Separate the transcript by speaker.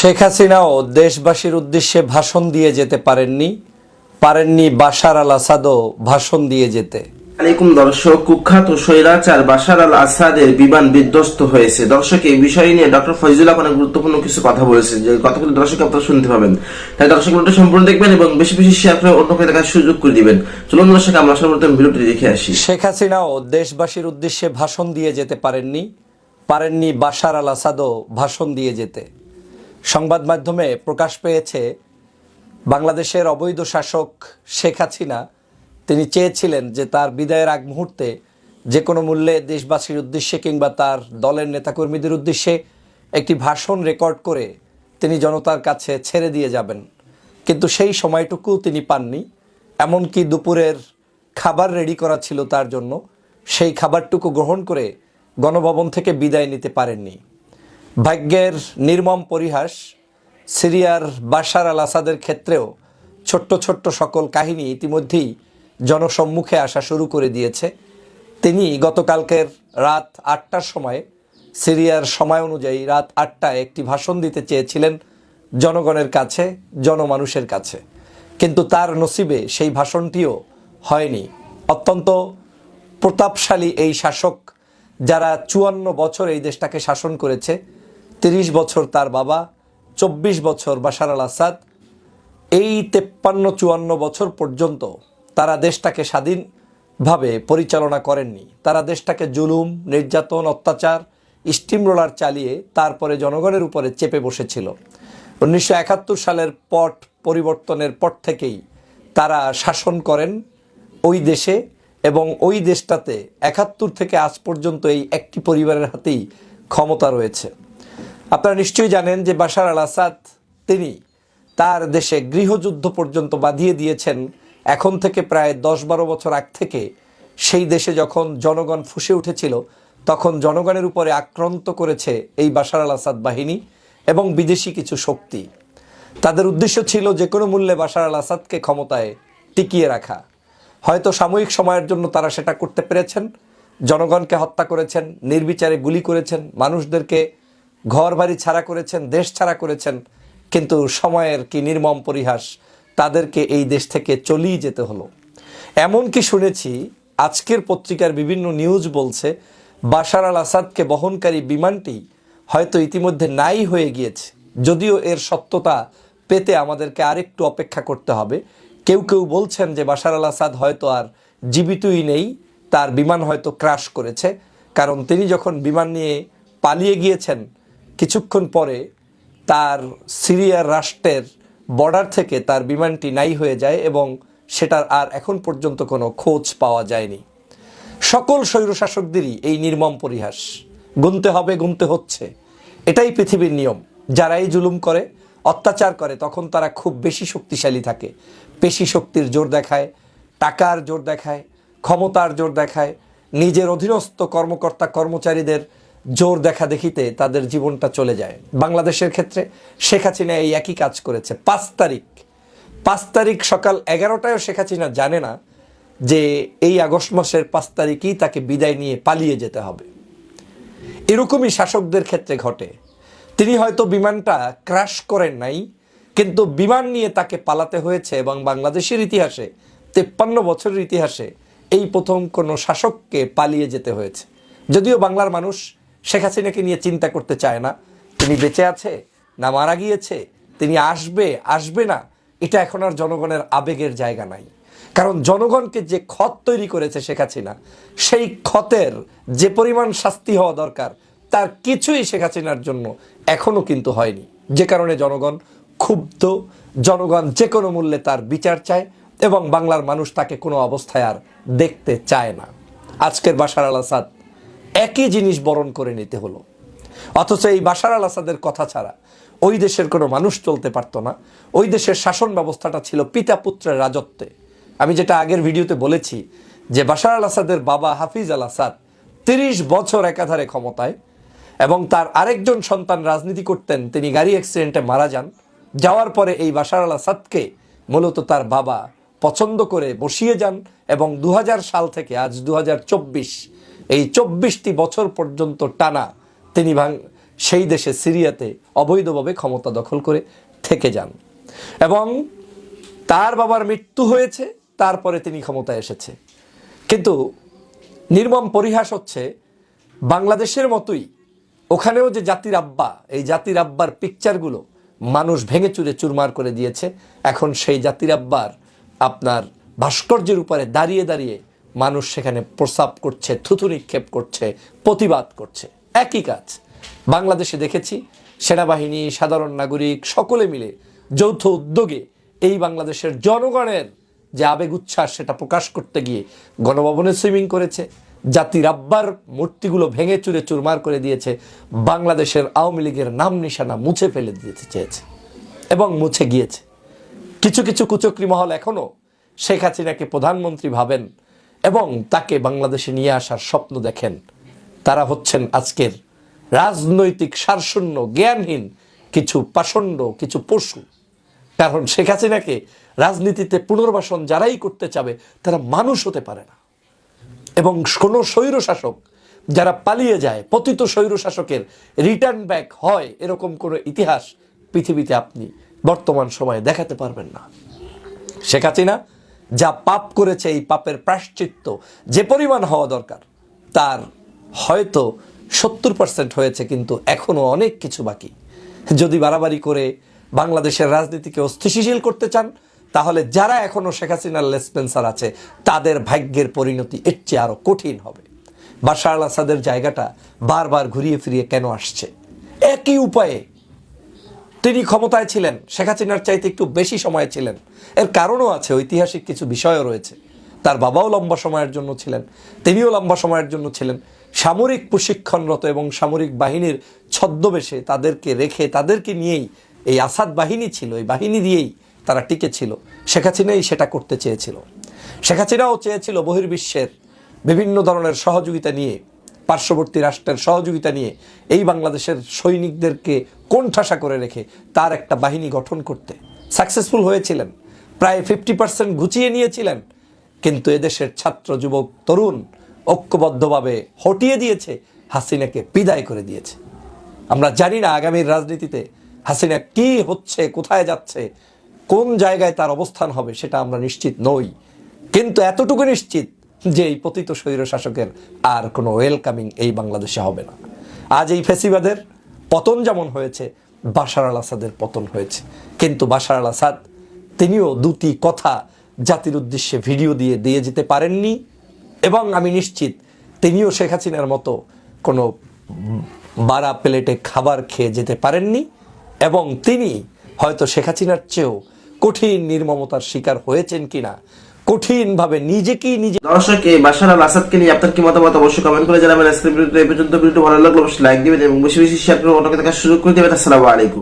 Speaker 1: শেখ হাসিনাও দেশবাসীর উদ্দেশ্যে ভাষণ দিয়ে যেতে পারেননি। পারেননি বাশার আল আসাদও ভাষণ দিয়ে যেতে।
Speaker 2: আলাইকুম দর্শক কুখ্যাত স্বৈরাচার বাশার আল আসাদের বিমান বিধ্বস্ত হয়েছে। দর্শক এই বিষয় নিয়ে ডক্টর ফয়জুল্লাহ অনেক গুরুত্বপূর্ণ কিছু কথা বলেছেন। যে কথাগুলো দর্শক আপনারা শুনতে পাবেন। তাই দর্শক ভিডিওটা সম্পূর্ণ দেখবেন এবং বেশি বেশি শেয়ার করে অন্যকে দেখার সুযোগ করে দিবেন। চলুন দর্শক আমরা সর্বপ্রথম ভিডিওটি দেখে আসি।
Speaker 1: শেখ হাসিনাও দেশবাসীর উদ্দেশ্যে ভাষণ দিয়ে যেতে পারেননি। পারেননি বাশার আল আসাদও ভাষণ দিয়ে যেতে। সংবাদ মাধ্যমে প্রকাশ পেয়েছে, বাংলাদেশের অবৈধ শাসক শেখ হাসিনা, তিনি চেয়েছিলেন যে তার বিদায়ের আগ মুহূর্তে যে কোনো মূল্যে দেশবাসীর উদ্দেশ্যে কিংবা তার দলের নেতাকর্মীদের উদ্দেশ্যে একটি ভাষণ রেকর্ড করে তিনি জনতার কাছে ছেড়ে দিয়ে যাবেন। কিন্তু সেই সময়টুকু তিনি পাননি। এমনকি দুপুরের খাবার রেডি করা ছিল তার জন্য। সেই খাবারটুকু গ্রহণ করে গণভবন থেকে বিদায় নিতে পারেননি। ভাগ্যের নির্মম পরিহাস সিরিয়ার বাশার আল আসাদের ক্ষেত্রেও ছোট্ট ছোট্ট সকল কাহিনী ইতিমধ্যেই জনসম্মুখে আসা শুরু করে দিয়েছে। তিনি গতকালকের রাত আটটার সময় সিরিয়ার সময় অনুযায়ী রাত আটটায় একটি ভাষণ দিতে চেয়েছিলেন জনগণের কাছে, জনমানুষের কাছে। কিন্তু তার নসিবে সেই ভাষণটিও হয়নি। অত্যন্ত প্রতাপশালী এই শাসক যারা চুয়ান্ন বছর এই দেশটাকে শাসন করেছে তিরিশ বছর তার বাবা, চব্বিশ বছর বাশার আল আসাদ, এই তেপ্পান্ন চুয়ান্ন বছর পর্যন্ত তারা দেশটাকে স্বাধীনভাবে পরিচালনা করেননি। তারা দেশটাকে জুলুম, নির্যাতন, অত্যাচার, স্টিম রোলার চালিয়ে তারপরে জনগণের উপরে চেপে বসেছিল। উনিশশো একাত্তর সালের পট পরিবর্তনের পর থেকেই তারা শাসন করেন ওই দেশে এবং ওই দেশটাতে একাত্তর থেকে আজ পর্যন্ত এই একটি পরিবারের হাতেই ক্ষমতা রয়েছে। আপনারা নিশ্চয়ই জানেন যে বাশার আল আসাদ, তিনি তার দেশে গৃহযুদ্ধ পর্যন্ত বাঁধিয়ে দিয়েছেন। এখন থেকে প্রায় দশ বারো বছর আগ থেকে সেই দেশে যখন জনগণ ফুসে উঠেছিল, তখন জনগণের উপরে আক্রান্ত করেছে এই বাশার আল আসাদ বাহিনী এবং বিদেশি কিছু শক্তি। তাদের উদ্দেশ্য ছিল যে কোনো মূল্যে বাশার আল আসাদকে ক্ষমতায় টিকিয়ে রাখা। হয়তো সাময়িক সময়ের জন্য তারা সেটা করতে পেরেছেন, জনগণকে হত্যা করেছেন, নির্বিচারে গুলি করেছেন, মানুষদেরকে ঘর বাড়ি ছাড়া করেছেন, দেশ ছাড়া করেছেন, কিন্তু সময়ের কি নির্মম পরিহাস, তাদেরকে এই দেশ থেকে চলিয়ে যেতে হলো। এমনকি শুনেছি, আজকের পত্রিকার বিভিন্ন নিউজ বলছে, বাশার আল আসাদকে বহনকারী বিমানটি হয়তো ইতিমধ্যে নাই হয়ে গিয়েছে। যদিও এর সত্যতা পেতে আমাদেরকে আরেকটু অপেক্ষা করতে হবে। কেউ কেউ বলছেন যে বাশার আল আসাদ হয়তো আর জীবিতই নেই, তার বিমান হয়তো ক্রাশ করেছে। কারণ তিনি যখন বিমান নিয়ে পালিয়ে গিয়েছেন কিছুক্ষণ পরে তার সিরিয়ার রাষ্ট্রের বর্ডার থেকে তার বিমানটি নাই হয়ে যায় এবং সেটার আর এখন পর্যন্ত কোনো খোঁজ পাওয়া যায়নি। সকল স্বৈরশাসকদেরই এই নির্মম পরিহাস, গুনতে হবে, গুনতে হচ্ছে। এটাই পৃথিবীর নিয়ম। যারাই জুলুম করে, অত্যাচার করে, তখন তারা খুব বেশি শক্তিশালী থাকে। পেশি শক্তির জোর দেখায়, টাকার জোর দেখায়, ক্ষমতার জোর দেখায়, নিজের অধীনস্থ কর্মকর্তা কর্মচারীদের জোর দেখা দেখিতে তাদের জীবনটা চলে যায়। বাংলাদেশের ক্ষেত্রে শেখ হাসিনা এই একই কাজ করেছে। পাঁচ তারিখ পাঁচ তারিখ সকাল এগারোটায়ও শেখ হাসিনা জানে না যে এই আগস্ট মাসের পাঁচ তারিখেই তাকে বিদায় নিয়ে পালিয়ে যেতে হবে। এরকমই শাসকদের ক্ষেত্রে ঘটে। তিনি হয়তো বিমানটা ক্রাশ করেন নাই, কিন্তু বিমান নিয়ে তাকে পালাতে হয়েছে এবং বাংলাদেশের ইতিহাসে, তেপ্পান্ন বছরের ইতিহাসে এই প্রথম কোনো শাসককে পালিয়ে যেতে হয়েছে। যদিও বাংলার মানুষ শেখ হাসিনাকে নিয়ে চিন্তা করতে চায় না। তিনি বেঁচে আছে, না মারা গিয়েছে, তিনি আসবে আসবে না, এটা এখন আর জনগণের আবেগের জায়গা নাই। কারণ জনগণকে যে ক্ষত তৈরি করেছে শেখ হাসিনা, সেই ক্ষতের যে পরিমাণ শাস্তি হওয়া দরকার, তার কিছুই শেখ হাসিনার জন্য এখনও কিন্তু হয়নি। যে কারণে জনগণ ক্ষুব্ধ, জনগণ যে কোনো মূল্যে তার বিচার চায় এবং বাংলার মানুষ তাকে কোনো অবস্থায় আর দেখতে চায় না। আজকের বাশার আল আসাদ একই জিনিস বরণ করে নিতে হলো। অথচ এই বাশার আল আসাদের কথা ছাড়া ওই দেশের কোনো মানুষ চলতে পারতো না। ওই দেশের শাসন ব্যবস্থাটা ছিল পিতা পুত্রের রাজত্বে। আমি যেটা আগের ভিডিওতে বলেছি যে বাশার আল আসাদের বাবা হাফিজ আল আসাদ তিরিশ বছর একাধারে ক্ষমতায় এবং তার আরেকজন সন্তান রাজনীতি করতেন, তিনি গাড়ি অ্যাক্সিডেন্টে মারা যান। যাওয়ার পরে এই বাশার আল আসাদকে মূলত তার বাবা পছন্দ করে বসিয়ে যান এবং দু হাজার সাল থেকে আজ দু হাজার চব্বিশ এই চব্বিশটি বছর পর্যন্ত টানা তিনি ভাং সেই দেশে সিরিয়াতে অবৈধভাবে ক্ষমতা দখল করে থেকে যান। এবং তার বাবার মৃত্যু হয়েছে, তারপরে তিনি ক্ষমতায় এসেছে। কিন্তু নির্মম পরিহাস হচ্ছে, বাংলাদেশের মতোই ওখানেও যে জাতির আব্বা, এই জাতির আব্বার পিকচারগুলো মানুষ ভেঙে চুরে চুরমার করে দিয়েছে, এখন সেই জাতির আব্বার আপনার ভাস্কর্যের উপরে দাঁড়িয়ে দাঁড়িয়ে মানুষ সেখানে প্রস্রাব করছে, থুতু নিক্ষেপ করছে, প্রতিবাদ করছে। একই কাজ। বাংলাদেশে দেখেছি, সেনাবাহিনী, সাধারণ নাগরিক, সকলে মিলে যৌথ উদ্যোগে এই বাংলাদেশের জনগণের যে আবেগ উচ্ছ্বাস সেটা প্রকাশ করতে গিয়ে গণভবনে সুইমিং করেছে। জাতির আব্বার মূর্তিগুলো ভেঙে চুরে চুরমার করে দিয়েছে। বাংলাদেশের আওয়ামী লীগের নাম নিশানা মুছে ফেলে দিতে চেয়েছে এবং মুছে গিয়েছে। কিছু কিছু কুচক্রি মহল এখনও শেখ হাসিনাকে প্রধানমন্ত্রী ভাবেন এবং তাকে বাংলাদেশে নিয়ে আসার স্বপ্ন দেখেন। তারা হচ্ছেন আজকের রাজনৈতিক সারশূন্য, জ্ঞানহীন কিছু পাষণ্ড, কিছু পশু। কারণ শেখ হাসিনাকে রাজনীতিতে পুনর্বাসন যারাই করতে চাবে, তারা মানুষ হতে পারে না। এবং কোনো স্বৈর শাসক যারা পালিয়ে যায়, পতিত স্বৈর শাসকের রিটার্ন ব্যাক হয়, এরকম কোনো ইতিহাস পৃথিবীতে আপনি বর্তমান সময়ে দেখাতে পারবেন না। শেখ হাসিনা যা পাপ করেছে এই পাপের প্রাশ্চিত্য যে পরিমাণ হওয়া দরকার, তার হয়তো সত্তর পার্সেন্ট হয়েছে কিন্তু এখনও অনেক কিছু বাকি। যদি বাড়াবাড়ি করে বাংলাদেশের রাজনীতিকে অস্থিতিশীল করতে চান, তাহলে যারা এখনও শেখ হাসিনার লেসপেন্সার আছে, তাদের ভাগ্যের পরিণতি এর চেয়ে আরও কঠিন হবে। বাশার আল আসাদের জায়গাটা বারবার ঘুরিয়ে ফিরিয়ে কেন আসছে? একই উপায়ে তিনি ক্ষমতায় ছিলেন, শেখ হাসিনার চাইতে একটু বেশি সময় ছিলেন। এর কারণও আছে, ঐতিহাসিক কিছু বিষয়ও রয়েছে। তার বাবাও লম্বা সময়ের জন্য ছিলেন, তিনিও লম্বা সময়ের জন্য ছিলেন। সামরিক প্রশিক্ষণরত এবং সামরিক বাহিনীর ছদ্মবেশে তাদেরকে রেখে, তাদেরকে নিয়েই এই আসাদ বাহিনী ছিল, এই বাহিনী দিয়েই তারা টিকে ছিল। শেখ হাসিনাই সেটা করতে চেয়েছিল। শেখ হাসিনাও চেয়েছিল বহির্বিশ্বের বিভিন্ন ধরনের সহযোগিতা নিয়ে পার্শ্ববর্তী রাষ্ট্রের সহযোগিতা নিয়ে এই বাংলাদেশের সৈনিকদেরকে কোণঠাসা করে রেখে তার একটা বাহিনী গঠন করতে। সাকসেসফুল হয়েছিলেন। প্রায় ফিফটি পার্সেন্ট গুছিয়ে নিয়েছিলেন। কিন্তু এদেশের ছাত্র যুবক তরুণ ঐক্যবদ্ধভাবে হটিয়ে দিয়েছে, হাসিনাকে বিদায় করে দিয়েছে। আমরা জানি না আগামীর রাজনীতিতে হাসিনা কি হচ্ছে, কোথায় যাচ্ছে, কোন জায়গায় তার অবস্থান হবে সেটা আমরা নিশ্চিত নই। কিন্তু এতটুকু নিশ্চিত যে এই পতিত স্বৈর শাসকের আর কোনো ওয়েলকামিং এই বাংলাদেশে হবে না। আজ এই ফেসিবাদের পতন যেমন হয়েছে, বাশার আল আসাদের পতন হয়েছে। কিন্তু বাশার আল আসাদ তিনিও দুটি কথা জাতির উদ্দেশ্যে ভিডিও দিয়ে দিয়ে যেতে পারেননি এবং আমি নিশ্চিত তিনিও শেখ হাসিনার মতো কোনো বারা প্লেটে খাবার খেয়ে যেতে পারেননি এবং তিনি হয়তো শেখ হাসিনার চেয়েও কঠিন নির্মমতার শিকার হয়েছেন কিনা কঠিনভাবে, নিজেকেই নিজে
Speaker 2: দর্শক, এই বাশার আল আসাদকে নিয়ে আপনার কি মতামত? অবশ্যই কমেন্ট করে জানাবেন। এই পর্যন্ত। ভিডিওটা ভালো লাগল অবশ্যই লাইক দিবেন এবং বেশি বেশি শেয়ার করে অন্যকে দেখার সুযোগ করে দেবেন। আসসালামু আলাইকুম।